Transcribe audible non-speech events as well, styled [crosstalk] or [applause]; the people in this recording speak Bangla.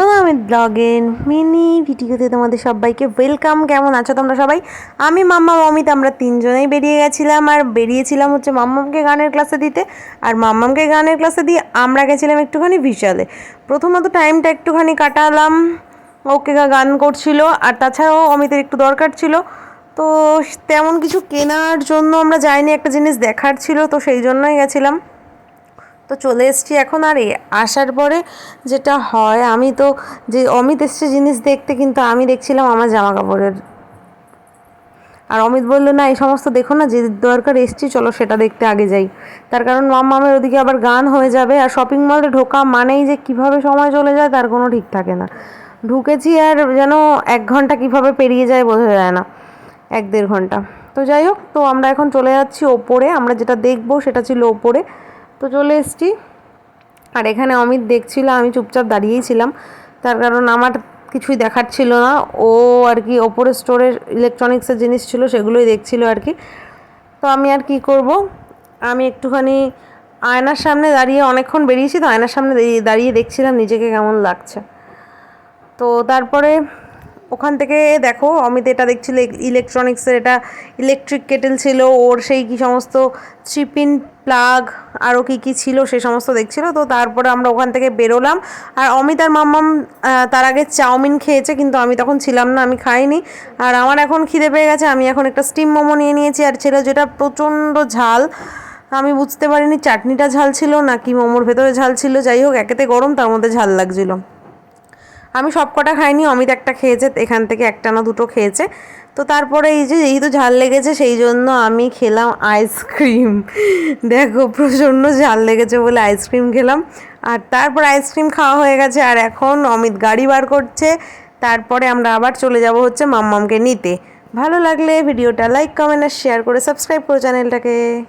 আমি ব্লগের মিনি ভিডিওতে তোমাদের সবাইকে ওয়েলকাম কেমন আছো তোমরা সবাই? আমি মাম্মা, অমিত, আমরা তিনজনেই বেরিয়ে গেছিলাম আর বেরিয়েছিলাম হচ্ছে মাম্মামকে গানের ক্লাসে দিতে। আর মাম্মামকে গানের ক্লাসে দিয়ে আমরা গেছিলাম একটুখানি বিশালে প্রথমত টাইমটা একটুখানি কাটালাম। ওকে গান করছিল আর তাছাড়াও অমিতের একটু দরকার ছিল। তো তেমন কিছু কেনার জন্য আমরা যাইনি, একটা জিনিস দেখার ছিল, তো সেই জন্যই গেছিলাম। তো চলে এসেছি এখন আর আসার পরে যেটা হয়, আমি তো যে অমিত এসছে জিনিস দেখতে কিন্তু আমি দেখছিলাম আমার জামা কাপড়ের আর অমিত বলল, না, এই সমস্ত দেখো না, যে দরকার এসছি, চলো সেটা দেখতে আগে যাই। তার কারণ মাম মামামের ওদিকে আবার গান হয়ে যাবে, আর শপিং মলে ঢোকা মানেই যে কীভাবে সময় চলে যায় তার কোনো ঠিক থাকে না। ঢুকেছি আর যেন এক ঘণ্টা কীভাবে পেরিয়ে যায় বোঝা যায় না, এক দেড় ঘণ্টা। তো যাই হোক, তো আমরা এখন চলে যাচ্ছি ওপরে, আমরা যেটা দেখব সেটা ছিল ওপরে। তো চলে এসেছি। আর এখানে অমিত দেখছিল, আমি চুপচাপ দাঁড়িয়েই ছিলাম। তার কারণ আমার কিছুই দেখার ছিল না। ও আর কি ওপরে স্টোরের ইলেকট্রনিক্সের জিনিস ছিল, সেগুলোই দেখছিল আর কি। তো আমি আর কি করব? আমি একটুখানি আয়নার সামনে দাঁড়িয়ে অনেকক্ষণ বেরিয়েছি তো, আয়নার সামনে দাঁড়িয়ে- দাঁড়িয়ে দেখছিলাম নিজেকে কেমন লাগছে। তো তারপরে ওখান থেকে দেখো, অমিত এটা দেখছিল ইলেকট্রনিক্সের এটা ইলেকট্রিক কেটেল ছিল, ওর সেই কি সমস্ত চিপিন প্লাগ আরও কি কি ছিল সে সমস্ত দেখছিল। তো তারপরে আমরা ওখান থেকে বেরোলাম। আর অমিত আর মাম্মাম তার আগে চাউমিন খেয়েছে, কিন্তু আমি তখন ছিলাম না, আমি খাইনি। আর আমার এখন খিদে পেয়ে গেছে, আমি এখন একটা স্টিম মোমো নিয়ে নিয়েছি, আর ছিল যেটা প্রচণ্ড ঝাল। আমি বুঝতে পারিনি, চাটনিটা ঝাল ছিল নাকি মোমোর ভেতরে ঝাল ছিল, যাই হোক, একেতে গরম, তার মধ্যে ঝাল লাগছিল। আমি সব কটা খাইনি, অমিত একটা খেয়েছে, এখান থেকে একটা না দুটো খেয়েছে। তো তারপরে এই যে যেহেতু ঝাল লেগেছে, সেই জন্য আমি খেলাম আইসক্রিম। [laughs] দেখো, প্রচণ্ড ঝাল লেগেছে বলে আইসক্রিম খেলাম। আর তারপর আইসক্রিম খাওয়া হয়ে গেছে, আর এখন অমিত গাড়ি বার করছে। তারপরে আমরা আবার চলে যাব হচ্ছে মাম্মামকে নিতে। ভালো লাগলে ভিডিওটা লাইক, কমেন্ট আর শেয়ার করে সাবস্ক্রাইব করো চ্যানেলটাকে।